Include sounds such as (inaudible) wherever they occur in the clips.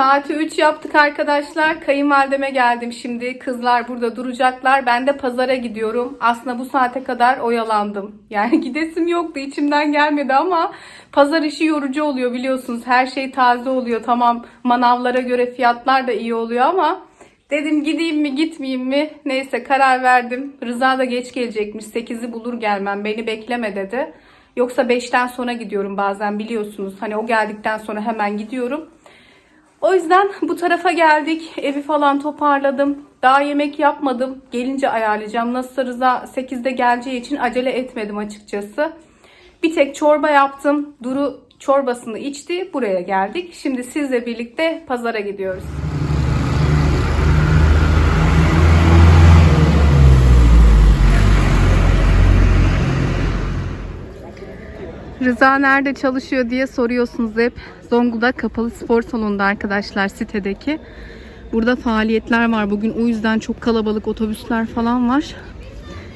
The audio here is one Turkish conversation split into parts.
Saati 3 yaptık arkadaşlar. Kayınvalideme geldim şimdi. Kızlar burada duracaklar. Ben de pazara gidiyorum. Aslında bu saate kadar oyalandım. (laughs) Yani gidesim yoktu. içimden gelmedi ama pazar işi yorucu oluyor biliyorsunuz. Her şey taze oluyor. Tamam manavlara göre fiyatlar da iyi oluyor ama dedim gideyim mi gitmeyeyim mi? Neyse karar verdim. Rıza da geç gelecekmiş. 8'i bulur gelmem. Beni bekleme dedi. Yoksa 5'ten sonra gidiyorum bazen biliyorsunuz. Hani o geldikten sonra hemen gidiyorum. O yüzden bu tarafa geldik. Evi falan toparladım. Daha yemek yapmadım. Gelince ayarlayacağım. Nasılsa Rıza 8'de geleceği için acele etmedim açıkçası. Bir tek çorba yaptım. Duru çorbasını içti. Buraya geldik. Şimdi sizle birlikte pazara gidiyoruz. Rıza nerede çalışıyor diye soruyorsunuz hep. Zonguldak Kapalı Spor Salonu'nda arkadaşlar sitedeki. Burada faaliyetler var. Bugün o yüzden çok kalabalık otobüsler falan var.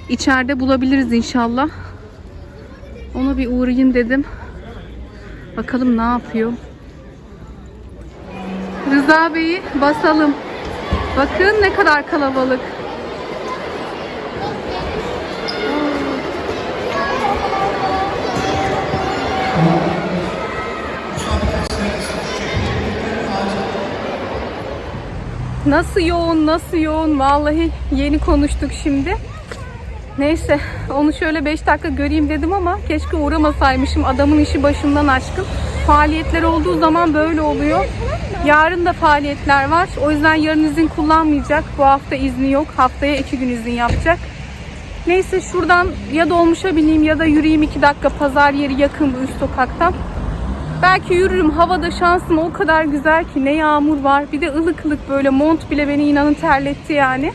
İçeride bulabiliriz inşallah. Ona bir uğrayayım dedim. Bakalım ne yapıyor. Rıza Bey'i basalım. Bakın ne kadar kalabalık. Nasıl yoğun, nasıl yoğun. Vallahi yeni konuştuk şimdi. Neyse onu şöyle 5 dakika göreyim dedim ama keşke uğramasaymışım. Adamın işi başından aşkın. Faaliyetler olduğu zaman böyle oluyor. Yarın da faaliyetler var. O yüzden yarın izin kullanmayacak. Bu hafta izni yok. Haftaya 2 gün izin yapacak. Neyse şuradan ya dolmuşa bineyim ya da yürüyeyim 2 dakika. Pazar yeri yakın bu üst sokaktan. Belki yürürüm. Havada şansım o kadar güzel ki ne yağmur var. Bir de ılık ılık böyle mont bile beni inanın terletti yani.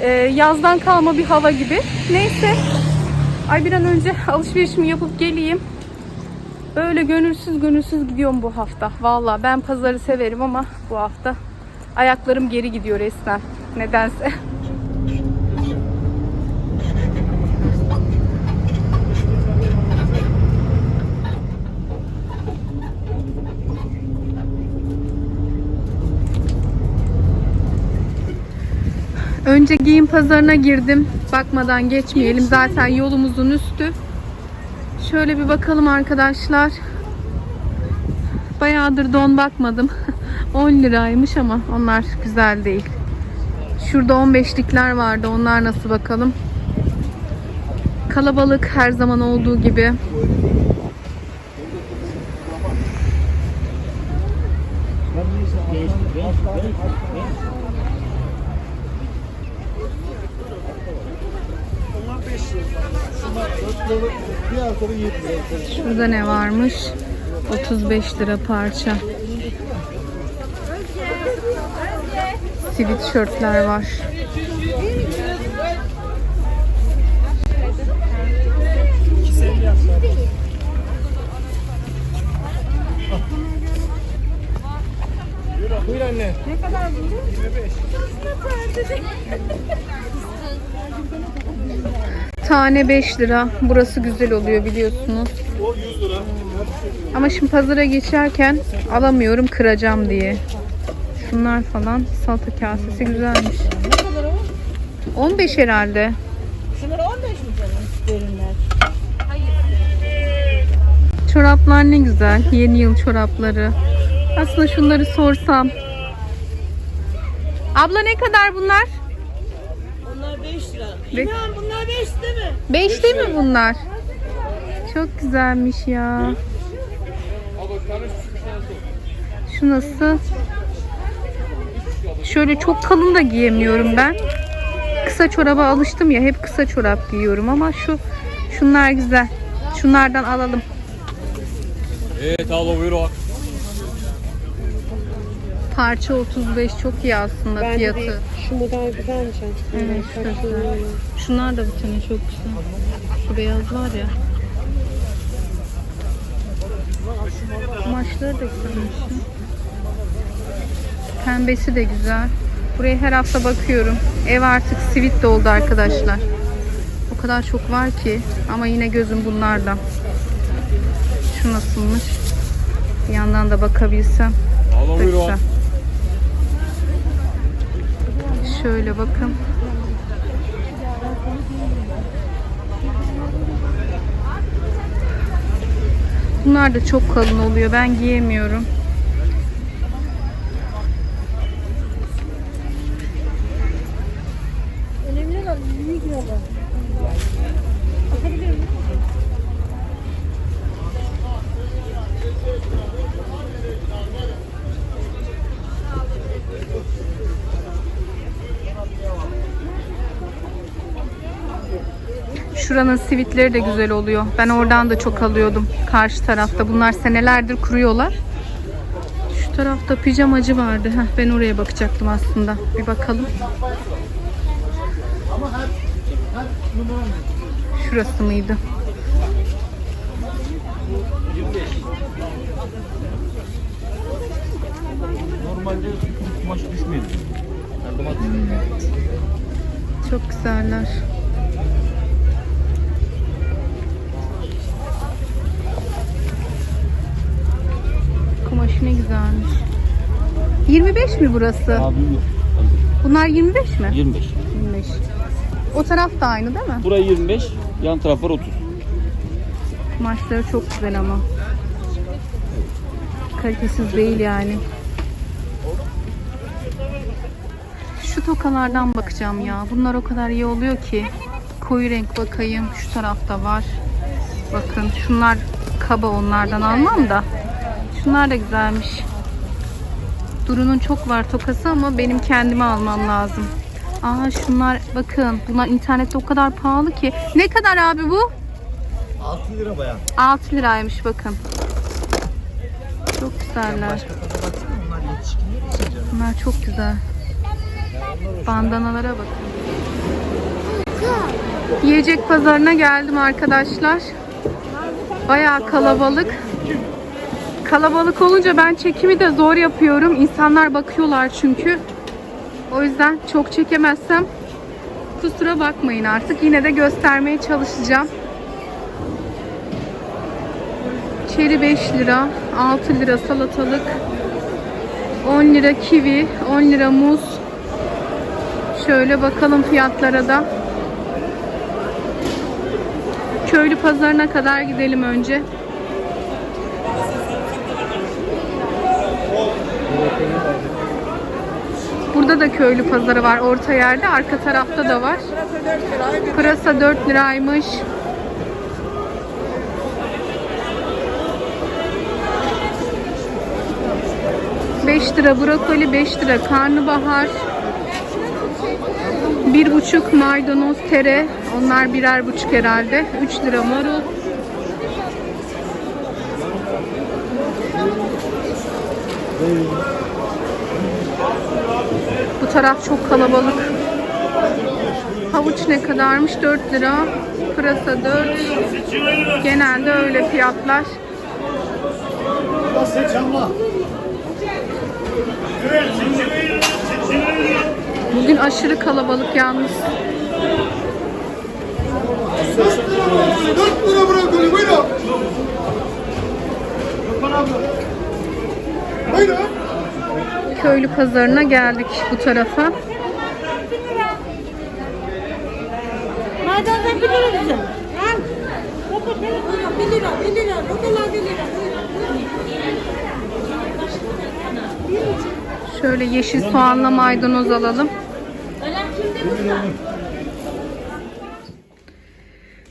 Ee, yazdan kalma bir hava gibi. Neyse. Ay bir an önce (laughs) alışverişimi yapıp geleyim. Böyle gönülsüz gönülsüz gidiyorum bu hafta. Valla ben pazarı severim ama bu hafta ayaklarım geri gidiyor resmen. Nedense. (laughs) Önce giyim pazarına girdim. Bakmadan geçmeyelim. Zaten yolumuzun üstü. Şöyle bir bakalım arkadaşlar. Bayağıdır don bakmadım. (laughs) 10 liraymış ama onlar güzel değil. Şurada 15'likler vardı. Onlar nasıl bakalım? Kalabalık her zaman olduğu gibi. Şurada ne varmış? 35 lira parça. Sweatshirtler var. Buyur anne. Tane 5 lira. Burası güzel oluyor biliyorsunuz. O 100 lira. Ama şimdi pazara geçerken alamıyorum kıracağım diye. Şunlar falan salata kasesi güzelmiş. 15 herhalde. Şunlar 15 mi canım? Derinler. Çoraplar ne güzel. Yeni yıl çorapları. Aslında şunları sorsam. Abla ne kadar bunlar? Onlar 5 lira. Be- İnan bunlar 5 değil mi? 5 değil mi bunlar? Çok güzelmiş ya. Şu nasıl? Şöyle çok kalın da giyemiyorum ben. Kısa çoraba alıştım ya. Hep kısa çorap giyiyorum ama şu şunlar güzel. Şunlardan alalım. Evet abla buyur o. Parça 35 çok iyi aslında fiyatı. Şu model güzelmiş. Evet, çok güzel. Şunlar da bu sene çok güzel. Şu beyaz var ya. Kumaşları da güzelmiş. Pembesi de güzel. Buraya her hafta bakıyorum. Ev artık sivit doldu arkadaşlar. O kadar çok var ki ama yine gözüm bunlarda. Şu nasılmış? Bir yandan da bakabilsem. Da. Şöyle bakın. Bunlar da çok kalın oluyor. Ben giyemiyorum. Şuranın sivitleri de güzel oluyor. Ben oradan da çok alıyordum. Karşı tarafta. Bunlar senelerdir kuruyorlar. Şu tarafta pijamacı vardı. Heh, ben oraya bakacaktım aslında. Bir bakalım. Şurası mıydı? Normalde kumaş at. Çok güzeller. Kumaşı ne güzelmiş. 25 mi burası? Abi Bunlar 25 mi? 25. 25. O taraf da aynı değil mi? Buraya 25, yan taraflar 30. Kumaşları çok güzel ama. Kalitesiz değil yani. Şu tokalardan bakacağım ya. Bunlar o kadar iyi oluyor ki. Koyu renk bakayım. Şu tarafta var. Bakın şunlar kaba onlardan almam da. Şunlar da güzelmiş. Duru'nun çok var tokası ama benim kendime almam lazım. Aa şunlar bakın. Bunlar internette o kadar pahalı ki. Ne kadar abi bu? 6 lira bayan. 6 liraymış bakın. Çok güzeller. Bunlar çok güzel. Bandanalara bakın. Yiyecek pazarına geldim arkadaşlar. Bayağı kalabalık. Kalabalık olunca ben çekimi de zor yapıyorum. İnsanlar bakıyorlar çünkü. O yüzden çok çekemezsem kusura bakmayın artık. Yine de göstermeye çalışacağım. Çeri 5 lira, 6 lira salatalık, 10 lira kivi, 10 lira muz. Şöyle bakalım fiyatlara da. Köylü pazarına kadar gidelim önce. Burada da köylü pazarı var orta yerde. Arka tarafta da var. Pırasa 4 liraymış. Beş lira brokoli, 5 lira karnabahar. Bir buçuk maydanoz, tere. Onlar birer buçuk herhalde. 3 lira marul. Bu taraf çok kalabalık. Havuç ne kadarmış? 4 lira. Pırasa 4. Genelde öyle fiyatlar. Bugün aşırı kalabalık yalnız. 4 lira brokoli buyurun. Buyurun. Köylü pazarına geldik bu tarafa. Maydanoz 1 lira bizim. Al. Baba 1 lira, 1 lira. Rokalar 1 lira. Şöyle yeşil soğanla maydanoz alalım.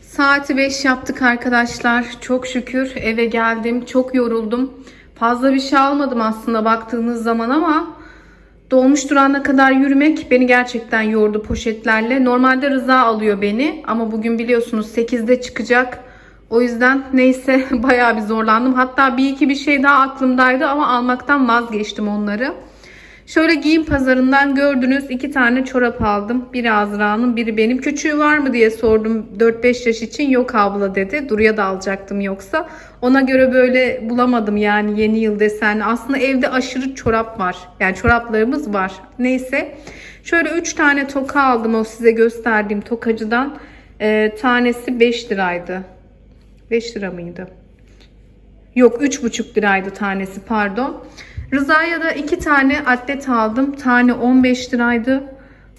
Saati 5 yaptık arkadaşlar. Çok şükür eve geldim. Çok yoruldum. Fazla bir şey almadım aslında baktığınız zaman ama dolmuş durana kadar yürümek beni gerçekten yordu poşetlerle. Normalde Rıza alıyor beni ama bugün biliyorsunuz 8'de çıkacak. O yüzden neyse (laughs) bayağı bir zorlandım. Hatta bir iki bir şey daha aklımdaydı ama almaktan vazgeçtim onları. Şöyle giyim pazarından gördünüz iki tane çorap aldım. Biri Azra'nın biri benim. Küçüğü var mı diye sordum 4-5 yaş için. Yok abla dedi. Duru'ya da alacaktım yoksa. Ona göre böyle bulamadım yani yeni yıl desenli. Aslında evde aşırı çorap var. Yani çoraplarımız var. Neyse. Şöyle 3 tane toka aldım o size gösterdiğim tokacıdan. Ee, tanesi 5 liraydı. 5 lira mıydı? Yok 3,5 liraydı tanesi pardon. Rıza'ya da iki tane atlet aldım. Tane 15 liraydı.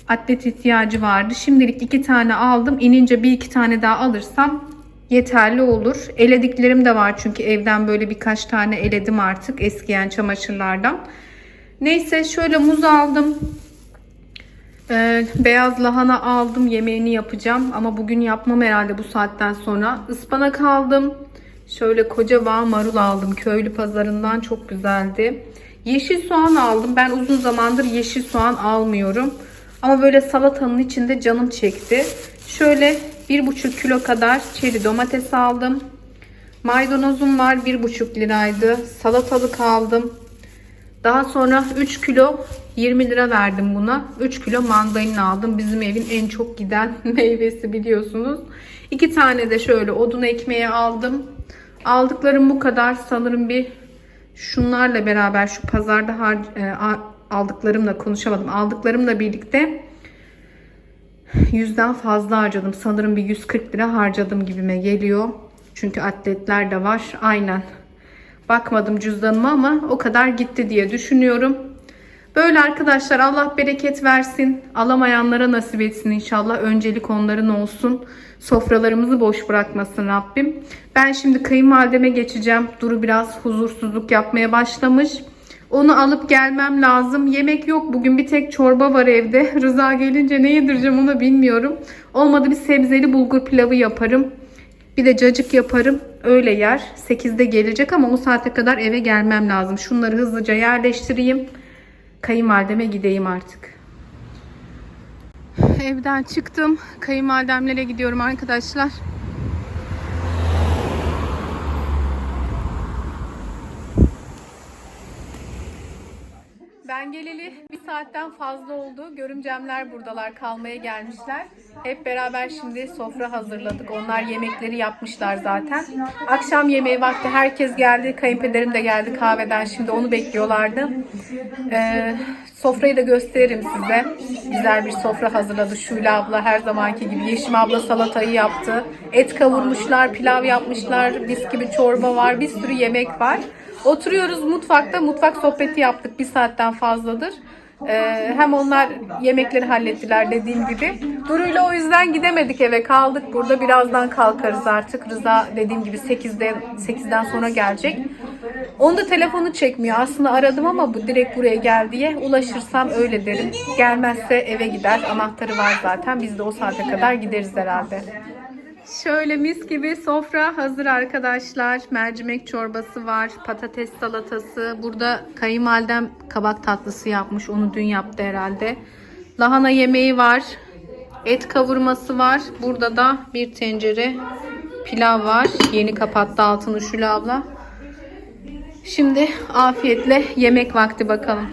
atlet ihtiyacı vardı. Şimdilik iki tane aldım. İnince bir iki tane daha alırsam yeterli olur. Elediklerim de var çünkü evden böyle birkaç tane eledim artık eskiyen çamaşırlardan. Neyse şöyle muz aldım. Ee, beyaz lahana aldım. Yemeğini yapacağım. Ama bugün yapmam herhalde bu saatten sonra. Ispanak aldım. Şöyle koca bağ marul aldım. Köylü pazarından çok güzeldi. Yeşil soğan aldım. Ben uzun zamandır yeşil soğan almıyorum. Ama böyle salatanın içinde canım çekti. Şöyle 1,5 kilo kadar çeri domates aldım. Maydanozum var 1,5 liraydı. Salatalık aldım. Daha sonra 3 kilo 20 lira verdim buna. 3 kilo mandalina aldım. Bizim evin en çok giden (laughs) meyvesi biliyorsunuz. 2 tane de şöyle odun ekmeği aldım. Aldıklarım bu kadar. Sanırım bir şunlarla beraber şu pazarda har- e, aldıklarımla konuşamadım. Aldıklarımla birlikte yüzden fazla harcadım. Sanırım bir 140 lira harcadım gibime geliyor. Çünkü atletler de var. Aynen. Bakmadım cüzdanıma ama o kadar gitti diye düşünüyorum. Böyle arkadaşlar Allah bereket versin. Alamayanlara nasip etsin inşallah. Öncelik onların olsun. Sofralarımızı boş bırakmasın Rabbim. Ben şimdi kayınvalideme geçeceğim. Duru biraz huzursuzluk yapmaya başlamış. Onu alıp gelmem lazım. Yemek yok. Bugün bir tek çorba var evde. (laughs) Rıza gelince ne yedireceğim onu bilmiyorum. Olmadı bir sebzeli bulgur pilavı yaparım. Bir de cacık yaparım. Öyle yer. 8'de gelecek ama o saate kadar eve gelmem lazım. Şunları hızlıca yerleştireyim. Kayınvalideme gideyim artık. Evden çıktım. Kayınvalidemlere gidiyorum arkadaşlar. Geleli bir saatten fazla oldu. Görümcemler buradalar kalmaya gelmişler. Hep beraber şimdi sofra hazırladık. Onlar yemekleri yapmışlar zaten. Akşam yemeği vakti herkes geldi. Kayınpederim de geldi kahveden. Şimdi onu bekliyorlardı. Ee, sofrayı da gösteririm size. Güzel bir sofra hazırladı Şule abla her zamanki gibi. Yeşim abla salatayı yaptı. Et kavurmuşlar, pilav yapmışlar. Mis gibi çorba var. Bir sürü yemek var. Oturuyoruz mutfakta. Mutfak sohbeti yaptık bir saatten fazladır. Ee, hem onlar yemekleri hallettiler dediğim gibi. Duru'yla o yüzden gidemedik eve kaldık burada. Birazdan kalkarız artık. Rıza dediğim gibi 8'de 8'den sonra gelecek. Onun da telefonu çekmiyor. Aslında aradım ama bu direkt buraya gel diye. Ulaşırsam öyle derim. Gelmezse eve gider. Anahtarı var zaten. Biz de o saate kadar gideriz herhalde. Şöyle mis gibi sofra hazır arkadaşlar. Mercimek çorbası var, patates salatası. Burada kayınvalidem kabak tatlısı yapmış. Onu dün yaptı herhalde. Lahana yemeği var. Et kavurması var. Burada da bir tencere pilav var. Yeni kapattı altını Şule abla. Şimdi afiyetle yemek vakti bakalım.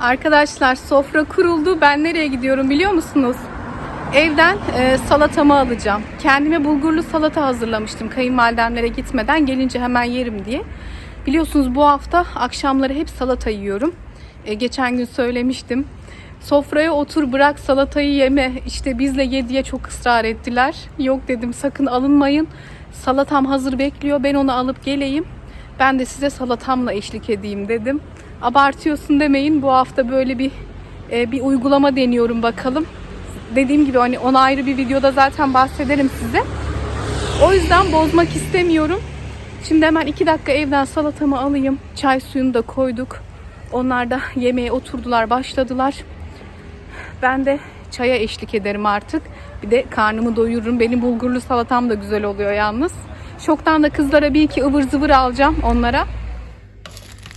Arkadaşlar sofra kuruldu. Ben nereye gidiyorum biliyor musunuz? Evden e, salatamı alacağım. Kendime bulgurlu salata hazırlamıştım kayınvalidemlere gitmeden gelince hemen yerim diye. Biliyorsunuz bu hafta akşamları hep salata yiyorum. E, geçen gün söylemiştim. Sofraya otur bırak salatayı yeme işte bizle ye diye çok ısrar ettiler. Yok dedim sakın alınmayın. Salatam hazır bekliyor ben onu alıp geleyim. Ben de size salatamla eşlik edeyim dedim. Abartıyorsun demeyin bu hafta böyle bir e, bir uygulama deniyorum bakalım dediğim gibi hani ona ayrı bir videoda zaten bahsederim size. O yüzden bozmak istemiyorum. Şimdi hemen iki dakika evden salatamı alayım. Çay suyunu da koyduk. Onlar da yemeğe oturdular, başladılar. Ben de çaya eşlik ederim artık. Bir de karnımı doyururum. Benim bulgurlu salatam da güzel oluyor yalnız. Şoktan da kızlara bir iki ıvır zıvır alacağım onlara.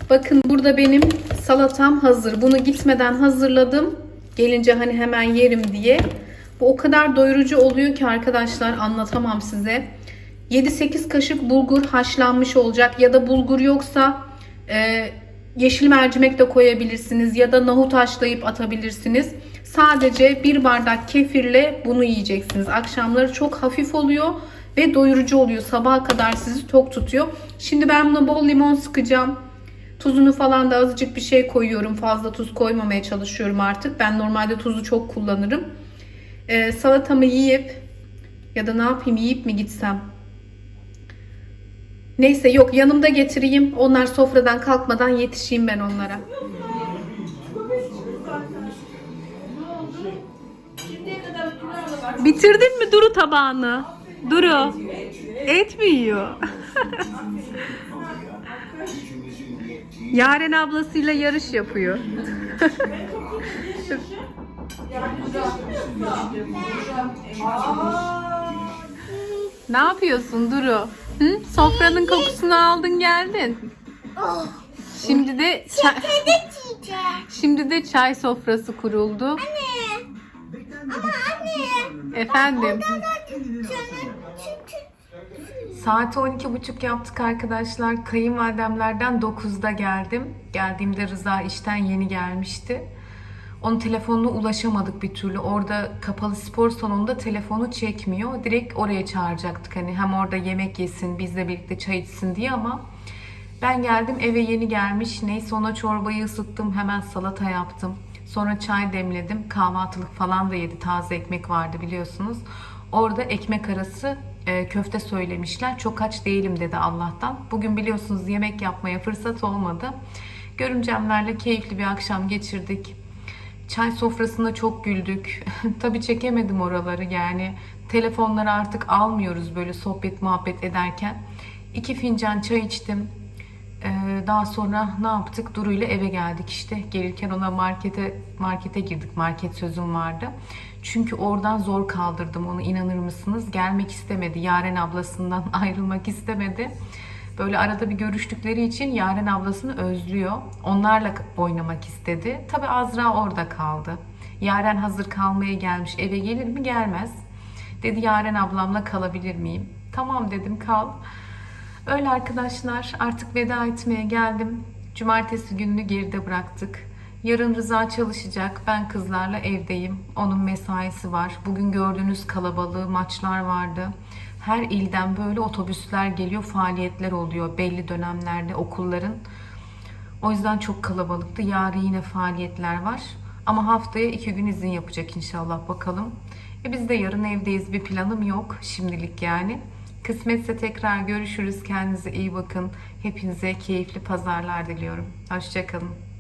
Bakın burada benim salatam hazır. Bunu gitmeden hazırladım. Gelince hani hemen yerim diye. Bu o kadar doyurucu oluyor ki arkadaşlar anlatamam size. 7-8 kaşık bulgur haşlanmış olacak ya da bulgur yoksa e, yeşil mercimek de koyabilirsiniz ya da nohut haşlayıp atabilirsiniz. Sadece bir bardak kefirle bunu yiyeceksiniz. Akşamları çok hafif oluyor ve doyurucu oluyor. Sabaha kadar sizi tok tutuyor. Şimdi ben buna bol limon sıkacağım. Tuzunu falan da azıcık bir şey koyuyorum. Fazla tuz koymamaya çalışıyorum artık. Ben normalde tuzu çok kullanırım. Ee, salatamı yiyip ya da ne yapayım yiyip mi gitsem? Neyse yok yanımda getireyim. Onlar sofradan kalkmadan yetişeyim ben onlara. Bitirdin mi Duru tabağını? Duru. Et mi yiyor? (laughs) Yaren ablasıyla yarış yapıyor. ne yapıyorsun Duru? Hı? Sofranın kokusunu aldın geldin. Şimdi de çay, şimdi de çay sofrası kuruldu. Ama anne. Efendim. Canım Saati 12.30 yaptık arkadaşlar. Kayınvalidemlerden 9'da geldim. Geldiğimde Rıza işten yeni gelmişti. Onun telefonuna ulaşamadık bir türlü. Orada kapalı spor salonunda telefonu çekmiyor. Direkt oraya çağıracaktık. Hani hem orada yemek yesin, bizle birlikte çay içsin diye ama ben geldim eve yeni gelmiş. Neyse ona çorbayı ısıttım. Hemen salata yaptım. Sonra çay demledim. Kahvaltılık falan da yedi. Taze ekmek vardı biliyorsunuz. Orada ekmek arası e, köfte söylemişler. Çok aç değilim dedi Allah'tan. Bugün biliyorsunuz yemek yapmaya fırsat olmadı. Görümcemlerle keyifli bir akşam geçirdik. Çay sofrasında çok güldük. (laughs) Tabii çekemedim oraları yani. Telefonları artık almıyoruz böyle sohbet muhabbet ederken. İki fincan çay içtim. Ee, daha sonra ne yaptık? Duru ile eve geldik işte. Gelirken ona markete markete girdik. Market sözüm vardı. Çünkü oradan zor kaldırdım onu inanır mısınız? Gelmek istemedi. Yaren ablasından (laughs) ayrılmak istemedi. Böyle arada bir görüştükleri için Yaren ablasını özlüyor. Onlarla oynamak istedi. Tabi Azra orada kaldı. Yaren hazır kalmaya gelmiş. Eve gelir mi? Gelmez. Dedi Yaren ablamla kalabilir miyim? Tamam dedim kal. Öyle arkadaşlar artık veda etmeye geldim. Cumartesi gününü geride bıraktık. Yarın Rıza çalışacak. Ben kızlarla evdeyim. Onun mesaisi var. Bugün gördüğünüz kalabalığı maçlar vardı. Her ilden böyle otobüsler geliyor, faaliyetler oluyor belli dönemlerde okulların. O yüzden çok kalabalıktı. Yarın yine faaliyetler var. Ama haftaya iki gün izin yapacak inşallah bakalım. E biz de yarın evdeyiz. Bir planım yok şimdilik yani. Kısmetse tekrar görüşürüz. Kendinize iyi bakın. Hepinize keyifli pazarlar diliyorum. Hoşçakalın.